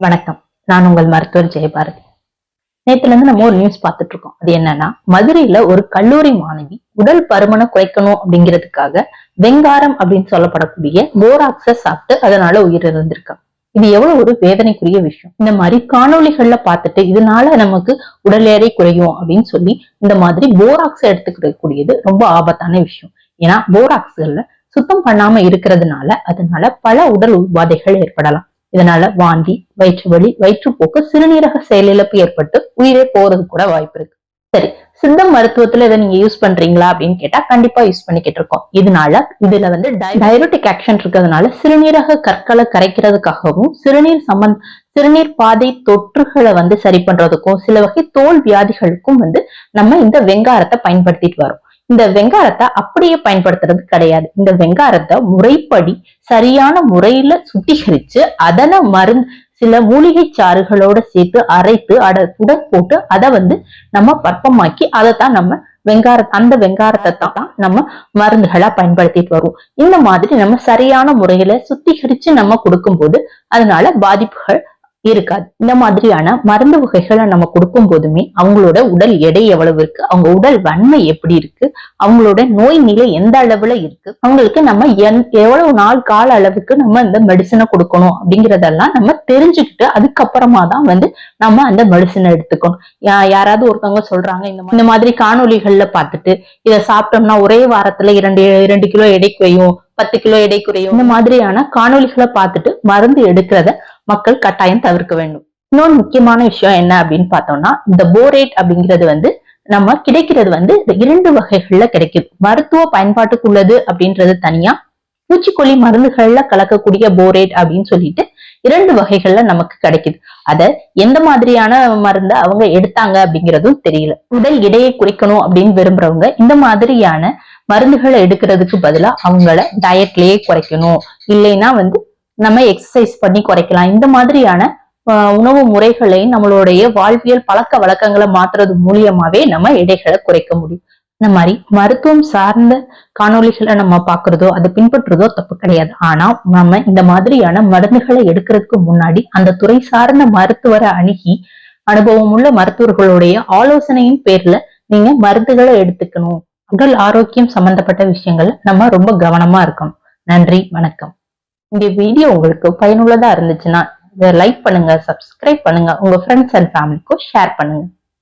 வணக்கம். நான் உங்கள் மருத்துவர் ஜெயபாரதி. நேத்துல இருந்து நம்ம ஒரு நியூஸ் பார்த்துட்டு இருக்கோம் அது என்னன்னா மதுரையில ஒரு கல்லூரி மாணவி உடல் பருமனை குறைக்கணும் அப்படிங்கிறதுக்காக வெங்காரம் அப்படின்னு சொல்லப்படக்கூடிய போராக்ஸ சாப்பிட்டு அதனால உயிரிழந்திருக்காங்க இது எவ்வளவு ஒரு வேதனைக்குரிய விஷயம். இந்த மாதிரி காணொலிகள்ல பார்த்துட்டு இதனால நமக்கு உடல் எடை குறையும் அப்படின்னு சொல்லி இந்த மாதிரி போராக்ஸ் எடுத்துக்கக்கூடியது ரொம்ப ஆபத்தான விஷயம். ஏன்னா போராக்ஸ்கள்ல சுத்தம் பண்ணாம இருக்கிறதுனால அதனால பல உடல் உபாதைகள் ஏற்படலாம். இதனால வாந்தி வயிற்று வலி வயிற்றுப்போக்கு சிறுநீரக செயலிழப்பு ஏற்பட்டு உயிரே போறது கூட வாய்ப்பு இருக்கு. சரி சித்த மருத்துவத்துல இதை நீங்க யூஸ் பண்றீங்களா அப்படின்னு கேட்டா கண்டிப்பா யூஸ் பண்ணிக்கிட்டு இருக்கோம். இதனால இதுல வந்து டைரோட்டிக் ஆக்ஷன் இருக்கிறதுனால சிறுநீரக கற்களை கரைக்கிறதுக்காகவும் சிறுநீர் சம்பந்த சிறுநீர் பாதை தொற்றுகளை வந்து சரி பண்றதுக்கும் சில வகை தோல் வியாதிகளுக்கும் வந்து நம்ம இந்த வெங்காரத்தை பயன்படுத்திட்டு வரோம். இந்த வெங்காரத்தை அப்படியே பயன்படுத்துறது கிடையாது. இந்த வெங்காரத்தை முறைப்படி சரியான முறையில சுத்திகரிச்சு அதனை மருந்து சில மூலிகை சாறுகளோட சேர்த்து அரைத்து அட உடன் போட்டு அதை வந்து நம்ம பற்பமாக்கி அதைத்தான் நம்ம வெங்கார அந்த வெங்காரத்தை தான் நம்ம மருந்துகளா பயன்படுத்திட்டு வருவோம். இந்த மாதிரி நம்ம சரியான முறையில சுத்திகரிச்சு நம்ம கொடுக்கும்போது அதனால பாதிப்புகள் இருக்காது. இந்த மாதிரியான மருந்து வகைகளை நம்ம கொடுக்கும் போதுமே அவங்களோட உடல் எடை எவ்வளவு இருக்கு அவங்க உடல் வன்மை எப்படி இருக்கு அவங்களோட நோய் நிலை எந்த அளவுல இருக்கு அவங்களுக்கு நம்ம எவ்வளவு நாள் கால அளவுக்கு நம்ம இந்த மெடிசனை கொடுக்கணும் அப்படிங்கறதெல்லாம் நம்ம தெரிஞ்சுக்கிட்டு அதுக்கப்புறமா தான் வந்து நம்ம அந்த மெடிசனை எடுத்துக்கணும். யாராவது ஒருத்தவங்க சொல்றாங்க இந்த மாதிரி காணொளிகள்ல பார்த்துட்டு இதை சாப்பிட்டோம்னா ஒரே வாரத்துல இரண்டு இரண்டு கிலோ எடை குறையும் பத்து கிலோ எடை குறையும் இந்த மாதிரியான காணொளிகளை பார்த்துட்டு மருந்து எடுக்கிறத மக்கள் கட்டாயம் தவிர்க்க வேண்டும். இன்னொரு முக்கியமான விஷயம் என்ன அப்படின்னு பார்த்தோம்னா இந்த போரேட் அப்படிங்கிறது வந்து நம்ம கிடைக்கிறது வந்து இந்த இரண்டு வகைகள்ல கிடைக்குது மருத்துவ பயன்பாட்டுக்குள்ளது அப்படின்றது தனியா பூச்சிக்கொல்லி மருந்துகள்ல கலக்கக்கூடிய போரேட் அப்படின்னு சொல்லிட்டு இரண்டு வகைகள்ல நமக்கு கிடைக்குது. அத எந்த மாதிரியான மருந்த அவங்க எடுத்தாங்க அப்படிங்கிறதும் தெரியல. உடல் எடையை குறைக்கணும் அப்படின்னு விரும்புறவங்க இந்த மாதிரியான மருந்துகளை எடுக்கிறதுக்கு பதிலா அவங்கள டயட்லயே குறைக்கணும். இல்லைன்னா வந்து நம்ம எக்ஸசைஸ் பண்ணி குறைக்கலாம். இந்த மாதிரியான உணவு முறைகளை நம்மளுடைய வாழ்வியல் பழக்க வழக்கங்களை மாத்துறது மூலியமாவே நம்ம எடைகளை குறைக்க முடியும். இந்த மாதிரி மருத்துவம் சார்ந்த காணொளிகளை நம்ம பாக்குறதோ அதை பின்பற்றுறதோ தப்பு கிடையாது. ஆனா நம்ம இந்த மாதிரியான மருந்துகளை எடுக்கிறதுக்கு முன்னாடி அந்த துறை சார்ந்த மருத்துவரை அணுகி அனுபவம் உள்ள மருத்துவர்களுடைய ஆலோசனையின் பேர்ல நீங்க மருந்துகளை எடுத்துக்கணும். உடல் ஆரோக்கியம் சம்பந்தப்பட்ட விஷயங்கள் நம்ம ரொம்ப கவனமா இருக்கணும். நன்றி வணக்கம். இந்த வீடியோ உங்களுக்கு பயனுள்ளதா இருந்துச்சுன்னா இதை லைக் பண்ணுங்க சப்ஸ்கிரைப் பண்ணுங்க. உங்க ஃப்ரெண்ட்ஸ் அண்ட் ஃபேமிலிக்கும் ஷேர் பண்ணுங்க.